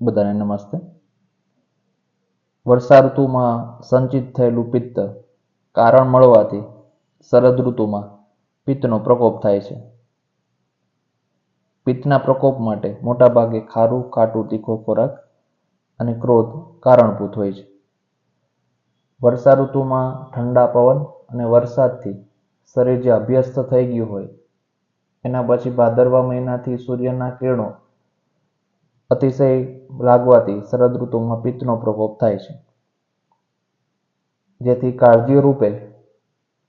બધાને નમસ્તે. વર્ષા ઋતુમાં સંચિત થયેલું પિત્ત કારણ મળવાથી શરદ ઋતુમાં પિત્તનો પ્રકોપ થાય છે. પિત્તના પ્રકોપ માટે મોટાભાગે ખારું, ખાટું, તીખો ખોરાક અને ક્રોધ કારણભૂત હોય છે. વર્ષા ઋતુમાં ઠંડા પવન અને વરસાદથી શરીર જે અભ્યસ્ત થઈ ગયું હોય, એના પછી ભાદરવા મહિનાથી સૂર્યના કિરણો અતિશય લાગવાથી શરદ ઋતુમાં પિત્તનો પ્રકોપ થાય છે. જેથી કાળજી રૂપે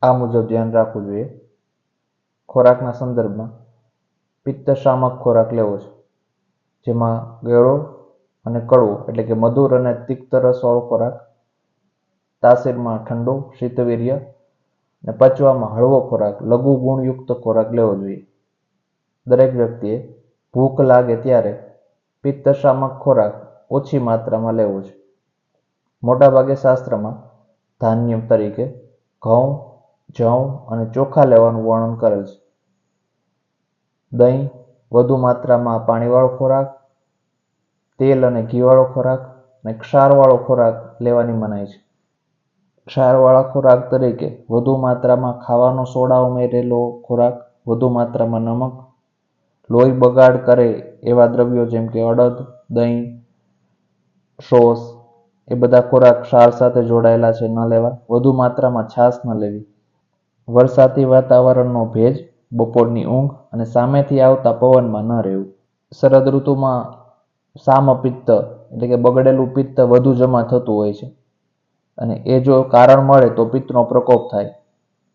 આ મુજબ ધ્યાન રાખવું જોઈએ. ખોરાકના સંદર્ભમાં પિત્તશામક ખોરાક લેવો છે, જેમાં ગળો અને કડવો એટલે કે મધુર અને તિક્ત રસવાળો ખોરાક, તાસીરમાં ઠંડો, શીતવીર્ય અને પચવામાં હળવો ખોરાક, લઘુ ગુણયુક્ત ખોરાક લેવો જોઈએ. દરેક વ્યક્તિએ ભૂખ લાગે ત્યારે પિત્ત ખોરાક ઓછી માત્રામાં લેવો છે. મોટાભાગે શાસ્ત્રમાં ધાન્ય તરીકે ઘઉં જવ અને ચોખા લેવાનું વર્ણન કરેલ છે. દહીં વધુ માત્રામાં પાણીવાળો ખોરાક, તેલ અને ઘીવાળો ખોરાક અને ક્ષારવાળો ખોરાક લેવાની મનાય છે. ક્ષારવાળા ખોરાક તરીકે વધુ માત્રામાં ખાવાનો સોડા ઉમેરેલો ખોરાક, વધુ માત્રામાં નમક, લોહી બગાડ કરે એવા દ્રવ્યો જેમ કે અડદ, દહીં, સોસ, એ બધા ખોરાક ક્ષાર સાથે જોડાયેલા છે, ન લેવા. વધુ માત્રામાં છાશ ન લેવી. વરસાદી વાતાવરણનો ભેજ બપોરની ઊંઘ અને સામેથી આવતા પવનમાં ન રહેવું. શરદ ઋતુમાં સામ પિત્ત એટલે કે બગડેલું પિત્ત વધુ જમા થતું હોય છે. અને એ જો કારણ મળે તો પિત્તનો પ્રકોપ થાય.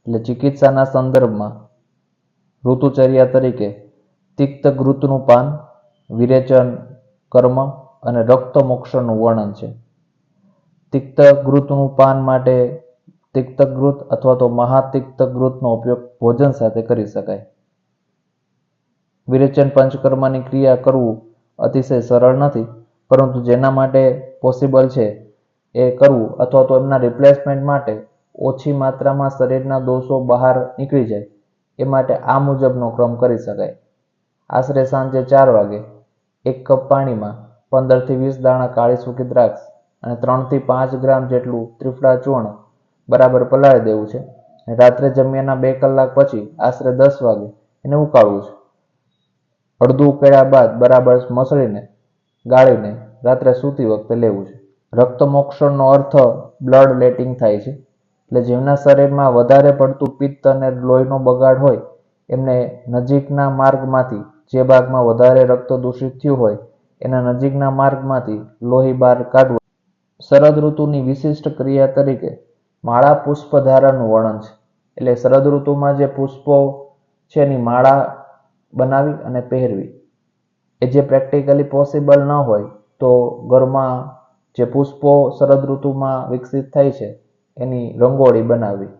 એટલે ચિકિત્સાના સંદર્ભમાં ઋતુચર્યા તરીકે તિક્ત ઘૃતનું પાન વિરેચન, કર્મ અને રક્ત મોક્ષણનું વર્ણન છે. તિક્ત ઘૃતનું પાન માટે તિક્ત ઘૃત અથવા તો મહાતિક્ત ઘૃતનો ઉપયોગ ભોજન સાથે કરી શકાય. વિરેચન પંચકર્મની ક્રિયા કરવું અતિશય સરળ નથી, પરંતુ જેના માટે પોસિબલ છે એ કરવું અથવા તો એમના રિપ્લેસમેન્ટ માટે ઓછી માત્રામાં શરીરના દોષો બહાર નીકળી જાય, એ માટે આ મુજબનો ક્રમ કરી શકાય. આશરે સાંજે ચાર વાગે એક કપ પાણીમાં પંદરથી વીસ દાણા કાળી સૂકી દ્રાક્ષ અને ત્રણથી પાંચ ગ્રામ જેટલું ત્રિફળા ચૂર્ણ બરાબર પલાળી દેવું છે. અને રાત્રે જમ્યાના બે કલાક પછી આશરે દસ વાગે એને ઉકાળવું છે. અડધું ઉકેળ્યા બાદ બરાબર મસળીને, ગાળીને રાત્રે સૂતી વખતે લેવું છે. રક્ત મોક્ષણનો અર્થ બ્લડ લેટિંગ થાય છે. એટલે જેમના શરીરમાં વધારે પડતું પિત્ત અને લોહીનો બગાડ હોય, એમને નજીકના માર્ગમાંથી જે ભાગમાં વધારે રક્ત દૂષિત થયું હોય, એના નજીકના માર્ગમાંથી લોહી બહાર કાઢવું. શરદ ઋતુની વિશિષ્ટ ક્રિયા તરીકે માળા પુષ્પ ધારણનું વર્ણન છે. એટલે શરદ ઋતુમાં જે પુષ્પો છે, એની માળા બનાવી અને પહેરવી. એ જે પ્રેક્ટિકલી પોસિબલ ન હોય, તો ઘરમાં જે પુષ્પો શરદ ઋતુમાં વિકસિત થાય છે, એની રંગોળી બનાવવી.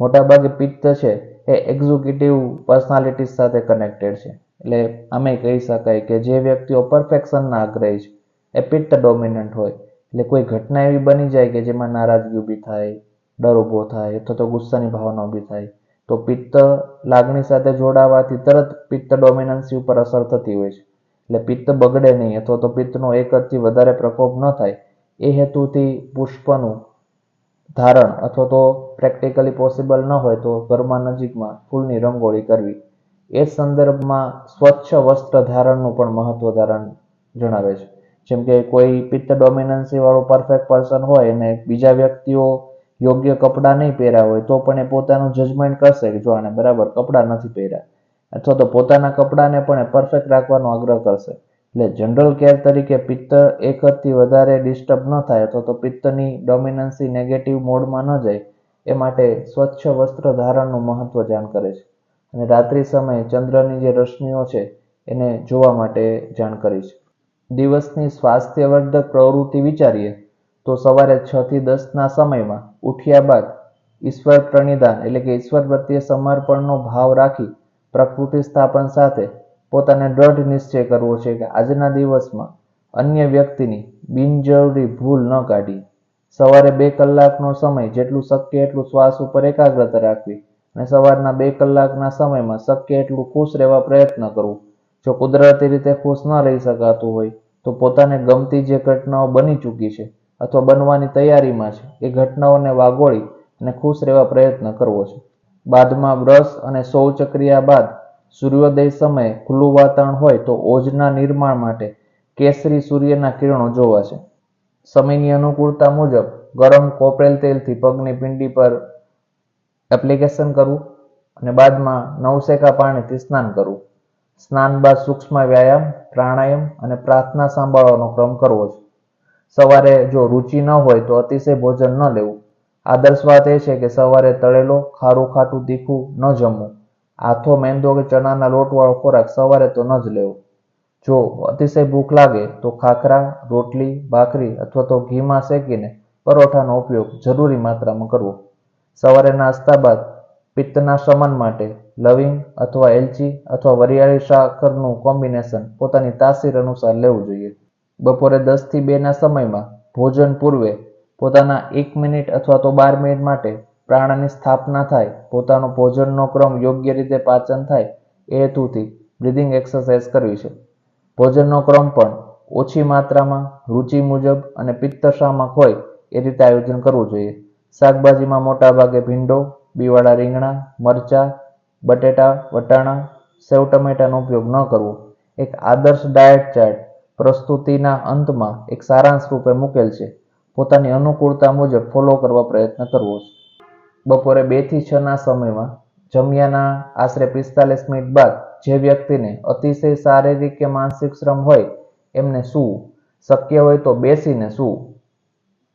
મોટાભાગે પિત્ત છે, એ એક્ઝિક્યુટિવ પર્સનાલિટીઝ સાથે કનેક્ટેડ છે. એટલે અમે કહી શકાય કે જે વ્યક્તિઓ પરફેક્શનના આગ્રહી છે, એ પિત્ત ડોમિનન્ટ હોય. એટલે કોઈ ઘટના એવી બની જાય કે જેમાં નારાજગી ઊભી થાય, ડર ઊભો થાય, અથવા તો ગુસ્સાની ભાવના ઊભી થાય, તો પિત્ત લાગણી સાથે જોડાવાથી તરત પિત્ત ડોમિનન્સી ઉપર અસર થતી હોય છે. એટલે પિત્ત બગડે નહીં, અથવા તો પિત્તનો એક હદથી વધારે પ્રકોપ ન થાય, એ હેતુથી પુષ્પનું ધારણ અથવા તો પ્રેક્ટિકલી પોસિબલ ન હોય તો ઘરમાં નજીકમાં ફૂલની રંગોળી કરવી. એ સંદર્ભમાં સ્વચ્છ વસ્ત્ર ધારણનું પણ મહત્વ ધારણ જણાવે છે. જેમ કે કોઈ પિત્ત ડોમિનન્સી વાળું પરફેક્ટ પર્સન હોય અને બીજા વ્યક્તિઓ યોગ્ય કપડાં નહીં પહેર્યા હોય, તો પણ એ પોતાનું જજમેન્ટ કરશે કે જો આને બરાબર કપડાં નથી પહેર્યા. અથવા તો પોતાના કપડાને પણ એ પરફેક્ટ રાખવાનો આગ્રહ કરશે. એટલે જનરલ કેર તરીકે પિત્ત એક હદથી વધારે ડિસ્ટર્બ ન થાય, અથવા તો પિત્તની ડોમિનન્સી નેગેટિવ મોડમાં ન જાય, એ માટે સ્વચ્છ વસ્ત્ર ધારણનું મહત્વ જાણ કરે છે. અને રાત્રિ સમયે ચંદ્રની જે રશ્મિઓ છે, એને જોવા માટે જાણ છે. દિવસની સ્વાસ્થ્યવર્ધક પ્રવૃત્તિ વિચારીએ, તો સવારે છ થી દસના સમયમાં ઉઠ્યા બાદ ઈશ્વર પ્રણિધાન એટલે કે ઈશ્વર પ્રત્યે સમર્પણનો ભાવ રાખી પ્રકૃતિ સ્થાપન સાથે પોતાને દ્રઢ નિશ્ચય કરવો છે કે આજના દિવસમાં અન્ય વ્યક્તિની બિનજરૂરી ભૂલ ન કાઢી. સવારે બે કલાકનો સમય જેટલું શક્ય એટલું શ્વાસ ઉપર એકાગ્રતા રાખવી. અને સવારના બે કલાકના સમયમાં શક્ય એટલું ખુશ રહેવા પ્રયત્ન કરવું જો કુદરતી રીતે ખુશ ન રહી શકાતું હોય, તો પોતાને ગમતી જે ઘટનાઓ બની ચૂકી છે અથવા બનવાની તૈયારીમાં છે, એ ઘટનાઓને વાગોળી અને ખુશ રહેવા પ્રયત્ન કરવો છે. બાદમાં બ્રશ અને શૌચક્રિયા બાદ સૂર્યોદય સમયે ખુલ્લું વાતાવરણ હોય તો ઓજના નિર્માણ માટે કેસરી સૂર્યના કિરણો જોવા છે. સમયની અનુકૂળતા મુજબ ગરમ કોપરેલ તેલથી પગની પિંડી પર એપ્લિકેશન કરવું અને બાદમાં નવસેકા પાણીથી સ્નાન કરવું સ્નાન બાદ સૂક્ષ્મ વ્યાયામ, પ્રાણાયામ અને પ્રાર્થના સાંભળવાનો ક્રમ કરવો છે. સવારે જો રુચિ ન હોય તો અતિશય ભોજન ન લેવું. આદર્શ વાત એ છે કે સવારે તળેલો, ખારું ખાટું તીખું ન જમવું. આથો, મેંદો કે ચણાના લોટવાળો ખોરાક સવારે તો ન જ લેવો. જો અતિશય ભૂખ લાગે તો ખાખરા, રોટલી, ભાખરી અથવા તો ઘીમાં શેકીને પરોઠાનો ઉપયોગ જરૂરી માત્રામાં કરવો. સવારે નાસ્તા બાદ પિત્તના શમન માટે લવિંગ અથવા એલચી અથવા વરિયાળી સાકરનું કોમ્બિનેશન પોતાની તાસીર અનુસાર લેવું જોઈએ. બપોરે દસથી બેના સમયમાં ભોજન પૂર્વે પોતાના એક મિનિટ અથવા તો બાર મિનિટ માટે પ્રાણની સ્થાપના થાય, પોતાનો ભોજનનો ક્રમ યોગ્ય રીતે પાચન થાય એ હેતુથી બ્રિધિંગ એક્સરસાઇઝ કરવી છે. ભોજનનો ક્રમ પણ ઓછી માત્રામાં, રુચિ મુજબ અને પિત્તશામક હોય એ રીતે આયોજન કરવું જોઈએ. શાકભાજીમાં મોટાભાગે ભીંડો, બીવાળા રીંગણા, મરચા, બટેટા, વટાણા, સેવ, ટમેટાનો ઉપયોગ ન કરવો. એક આદર્શ ડાયટ ચાર્ટ પ્રસ્તુતિના અંતમાં એક સારાંશ રૂપે મૂકેલ છે. પોતાની અનુકૂળતા મુજબ ફોલો કરવા પ્રયત્ન કરવો છે. બપોરે બેથી છ ના સમયમાં જમ્યાના આશરે પિસ્તાલીસ મિનિટ બાદ જે વ્યક્તિને અતિશય શારીરિક કે માનસિક શ્રમ હોય એમને સૂવું. શક્ય હોય તો બેસીને સૂવું.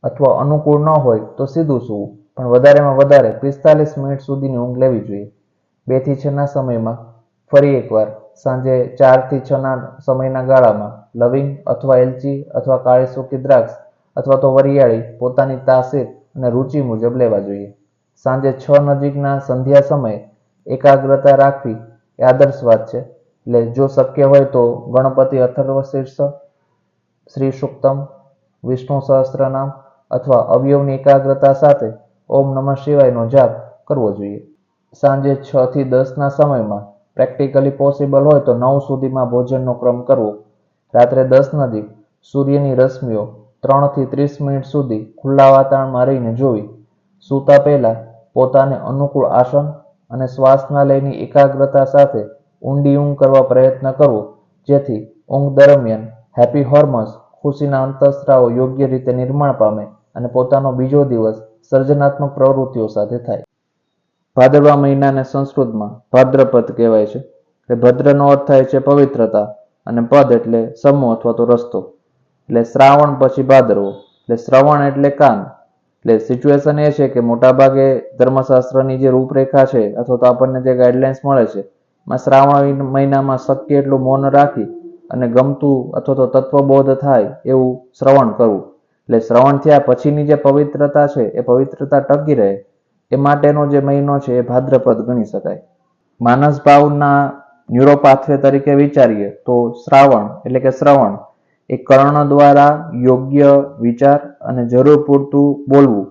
અથવા અનુકૂળ ન હોય તો સીધું સૂવું. પણ વધારેમાં વધારે પિસ્તાલીસ મિનિટ સુધીની ઊંઘ લેવી જોઈએ. બેથી છ ના સમયમાં ફરી એકવાર સાંજે ચારથી છ ના સમયના ગાળામાં લવિંગ અથવા એલચી અથવા કાળી સૂકી દ્રાક્ષ અથવા તો વરિયાળી પોતાની તાસીર અને રુચિ મુજબ લેવા જોઈએ. સાંજે છ નજીકના સંધ્યા સમયે એકાગ્રતા રાખવી એ આદર્શ વાત છે. એટલે જો શક્ય હોય તો ગણપતિ અથર્વ શીર્ષ શ્રી સુક્તમ, વિષ્ણુ સહસ્ત્રનામ અથવા અવયવની એકાગ્રતા સાથે ઓમ નમઃ શિવાયનો જાપ કરવો જોઈએ. સાંજે છ થી દસના સમયમાં પ્રેક્ટિકલી પોસિબલ હોય તો નવ સુધીમાં ભોજનનો ક્રમ કરવો. રાત્રે દસ નજીક સૂર્યની રશ્મિઓ ત્રણથી ત્રીસ મિનિટ સુધી ખુલ્લા વાતાવરણમાં રહીને જોવી. સૂતા પહેલાં પોતાને અનુકૂળ આસન અને શ્વાસના લયની એકાગ્રતા સાથે ઊંડી ઊંઘ કરવા પ્રયત્ન કરવો, જેથી ઊંઘ દરમિયાન હેપી હોર્મોન્સ ખુશીના અંતસ્ત્રાવો યોગ્ય રીતે નિર્માણ પામે. અને પોતાનો બીજો દિવસ સર્જનાત્મક પ્રવૃત્તિઓ સાથે થાય. ભાદરવા મહિનાને સંસ્કૃતમાં ભાદ્રપદ કહેવાય છે, એટલે ભદ્રનો અર્થ થાય છે પવિત્રતા અને પદ એટલે સમૂહ અથવા તો રસ્તો. એટલે શ્રાવણ પછી ભાદરવો, એટલે શ્રવણ એટલે કાન. એટલે સિચ્યુએશન એ છે કે મોટાભાગે ધર્મશાસ્ત્રની જે રૂપરેખા છે અથવા તો આપણને જે ગાઈડલાઇન્સ મળે છે, એમાં શ્રાવણ મહિનામાં શક્ય એટલું મૌન રાખી અને ગમતું અથવા તો તત્વબોધ થાય એવું શ્રવણ કરવું. એટલે શ્રવણ થયા પછીની જે પવિત્રતા છે, એ પવિત્રતા ટકી રહે, એ માટેનો જે મહિનો છે, એ ભાદ્રપદ ગણી શકાય. માનસ ભાવના ન્યુરોપાથવે તરીકે વિચારીએ તો શ્રાવણ, એટલે કે શ્રવણ, એ કર્ણ દ્વારા યોગ્ય વિચાર અને જરૂર પૂરતું બોલવું,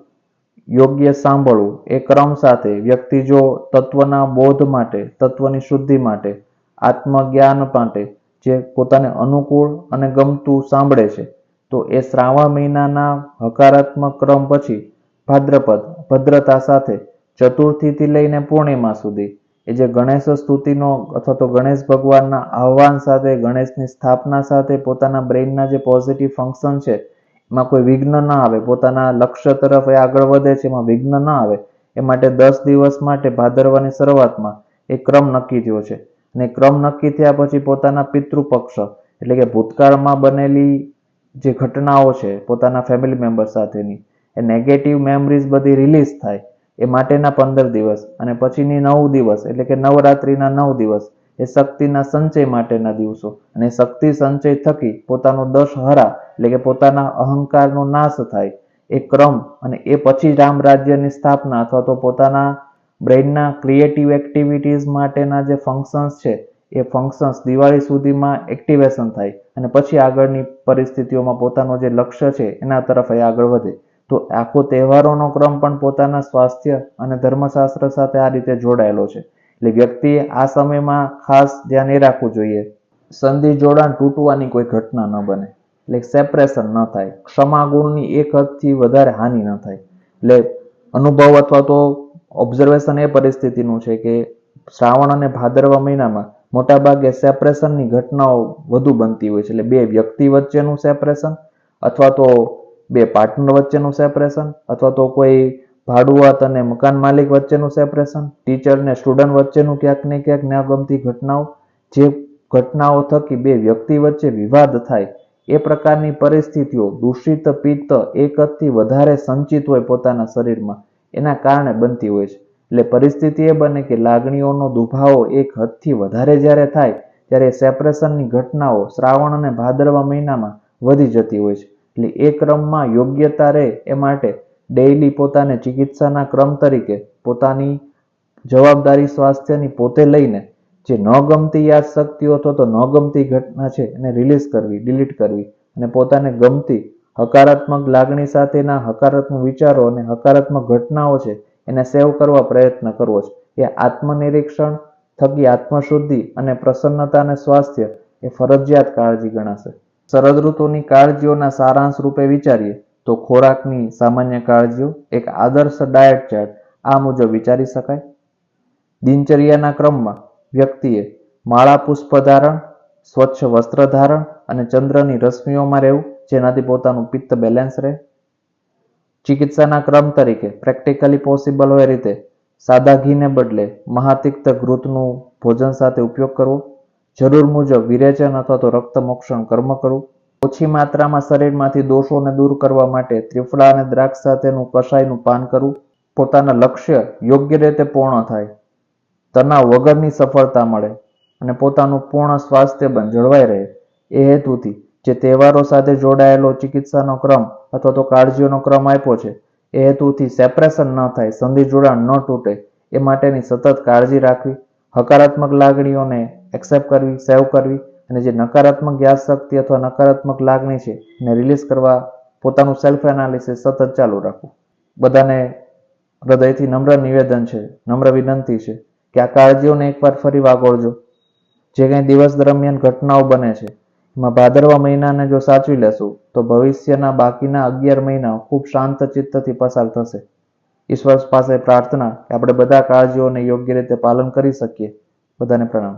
યોગ્ય સાંભળવું, એ ક્રમ સાથે વ્યક્તિ જો તત્વના બોધ માટે, તત્વની શુદ્ધિ માટે, આત્મજ્ઞાન માટે જે પોતાને અનુકૂળ અને ગમતું સાંભળે છે તો એ શ્રાવણ મહિનાના હકારાત્મક ક્રમ પછી ભાદ્રપદ, ભદ્રતા સાથે ચતુર્થીથી લઈને પૂર્ણિમા સુધી એ જે ગણેશ સ્તુતિનો અથવા તો ગણેશ ભગવાનના આહ્વાન સાથે, ગણેશની સ્થાપના સાથે પોતાના બ્રેઇનના જે પોઝિટિવ ફંક્શન છે, એમાં કોઈ વિઘ્ન ન આવે, પોતાના લક્ષ્ય તરફ એ આગળ વધે છે, એમાં વિઘ્ન ન આવે, એ માટે દસ દિવસ માટે ભાદરવાની શરૂઆતમાં એ ક્રમ નક્કી થયો છે. અને ક્રમ નક્કી થયા પછી પોતાના પિતૃપક્ષ, એટલે કે ભૂતકાળમાં બનેલી જે ઘટનાઓ છે, પોતાના ફેમિલી મેમ્બર સાથેની, એ નેગેટિવ મેમરીઝ બધી રિલીઝ થાય એ માટેના પંદર દિવસ અને પછીની નવ દિવસ એટલે કે નવરાત્રિના નવ દિવસ એ શક્તિના સંચય માટેના દિવસો અને શક્તિ સંચય થકી પોતાનો દશ હરા એટલે કે પોતાના અહંકારનો નાશ થાય એ ક્રમ અને એ પછી રામ રાજ્યની સ્થાપના અથવા તો પોતાના બ્રેઇનના ક્રિએટિવ એક્ટિવિટીઝ માટેના જે ફંક્શન્સ છે એ ફંક્શન્સ દિવાળી સુધીમાં એક્ટિવેશન થાય અને પછી આગળની પરિસ્થિતિઓમાં પોતાનું જે લક્ષ્ય છે એના તરફ એ આગળ વધે. તો આખો તહેવારોનો ક્રમ પણ પોતાના સ્વાસ્થ્ય અને ધર્મશાસ્ત્ર સાથે આ રીતે જોડાયેલો છે. એટલે વ્યક્તિએ આ સમયમાં ખાસ ધ્યાન એ રાખવું જોઈએ. સંધિ જોડાણ તૂટવાની કોઈ ઘટના ન બને. એટલે સેપરેશન ન થાય. ક્ષમા ગુણની એક હદથી વધારે હાનિ ન થાય. એટલે અનુભવ અથવા તો ઓબ્ઝર્વેશન એ પરિસ્થિતિનું છે કે શ્રાવણ અને ભાદરવા મહિનામાં મોટાભાગે સેપરેશનની ઘટનાઓ વધુ બનતી હોય છે. એટલે બે વ્યક્તિ વચ્ચેનું સેપરેશન અથવા તો બે પાર્ટનર વચ્ચેનું સેપરેશન અથવા તો કોઈ ભાડુઆત અને મકાન માલિક વચ્ચેનું સેપરેશન, ટીચર ને સ્ટુડન્ટ વચ્ચેનું ક્યાંક ને ક્યાંક ન ગમતી ઘટનાઓ, જે ઘટનાઓ થકી બે વ્યક્તિ વચ્ચે વિવાદ થાય, એ પ્રકારની પરિસ્થિતિઓ દૂષિત પિત્ત એક હદથી વધારે સંચિત હોય પોતાના શરીરમાં, એના કારણે બનતી હોય છે. એટલે પરિસ્થિતિ એ બને કે લાગણીઓનો દુભાવો એક હદથી વધારે જ્યારે થાય, ત્યારે સેપરેશનની ઘટનાઓ શ્રાવણ અને ભાદરવા મહિનામાં વધી જતી હોય છે. એટલે એ ક્રમમાં યોગ્યતા રહે એ માટે ડેઈલી પોતાને ચિકિત્સાના ક્રમ તરીકે પોતાની જવાબદારી સ્વાસ્થ્યની પોતે લઈને જે ન ગમતી યાદશક્તિઓ અથવા તો ન ગમતી ઘટના છે એને રિલીઝ કરવી ડિલીટ કરવી અને પોતાને ગમતી હકારાત્મક લાગણી સાથેના હકારાત્મક વિચારો અને હકારાત્મક ઘટનાઓ છે એને સેવ કરવા પ્રયત્ન કરવો છે. એ આત્મનિરીક્ષણ, થકી આત્મશુદ્ધિ અને પ્રસન્નતા અને સ્વાસ્થ્ય એ ફરજિયાત કાળજી ગણાશે. શરદ ઋતુની કાળજીઓના સારાંશ રૂપે વિચારીએ તો ખોરાકની સામાન્ય કાળજીઓ, એક આદર્શ ડાયટ ચાર્ટ આ મુજબ વિચારી શકાય. દિનચર્યાના ક્રમમાં વ્યક્તિએ માળા પુષ્પ ધારણ, સ્વચ્છ વસ્ત્ર ધારણ અને ચંદ્રની રશ્મિઓમાં રહેવું, જેનાથી પોતાનું પિત્ત બેલેન્સ રહે. ચિકિત્સાના ક્રમ તરીકે પ્રેક્ટિકલી પોસિબલ હોય રીતે સાદા ઘીને બદલે મહાતિક્ત ઘૃતનું ભોજન સાથે ઉપયોગ કરવો. જરૂર મુજબ વિરેચન અથવા તો રક્ત મોક્ષણ કર્મ કરવું. ઓછી માત્રામાં શરીરમાંથી દોષોને દૂર કરવા માટે ત્રિફળા અને દ્રાક્ષ સાથેનું કષાયનું પાન કરવું. પોતાના લક્ષ્ય યોગ્ય રીતે પૂર્ણ થાય. તણાવ વગરની સફળતા મળે અને પોતાનું પૂર્ણ સ્વાસ્થ્ય પણ જળવાઈ રહે. એ હેતુથી જે તહેવારો સાથે જોડાયેલો ચિકિત્સાનો ક્રમ અથવા તો કાળજીઓનો ક્રમ આપ્યો છે, એ હેતુથી સેપરેશન ન થાય, સંધિ જોડાણ ન તૂટે, એ માટેની સતત કાળજી રાખવી, હકારાત્મક લાગણીઓને એક્સેપ્ટ કરવી સેવ કરવી અને જે નકારાત્મક યાદશક્તિ અથવા નકારાત્મક લાગણી છે, એને રિલીઝ કરવા પોતાનું સેલ્ફ એનાલિસિસ સતત ચાલુ રાખવું. બધાને હૃદયથી નમ્ર નિવેદન છે, નમ્ર વિનંતી છે કે આ કાળજીઓને એકવાર ફરી વાગોળજો. જે કંઈ દિવસ દરમિયાન ઘટનાઓ બને છે એમાં ભાદરવા મહિનાને જો સાચવી લેશું, તો ભવિષ્યના બાકીના અગિયાર મહિના ખૂબ શાંત ચિત્તથી પસાર થશે. ઈશ્વર પાસે પ્રાર્થના કે આપણે બધા કાળજીઓને યોગ્ય રીતે પાલન કરી શકીએ. બધાને પ્રણામ.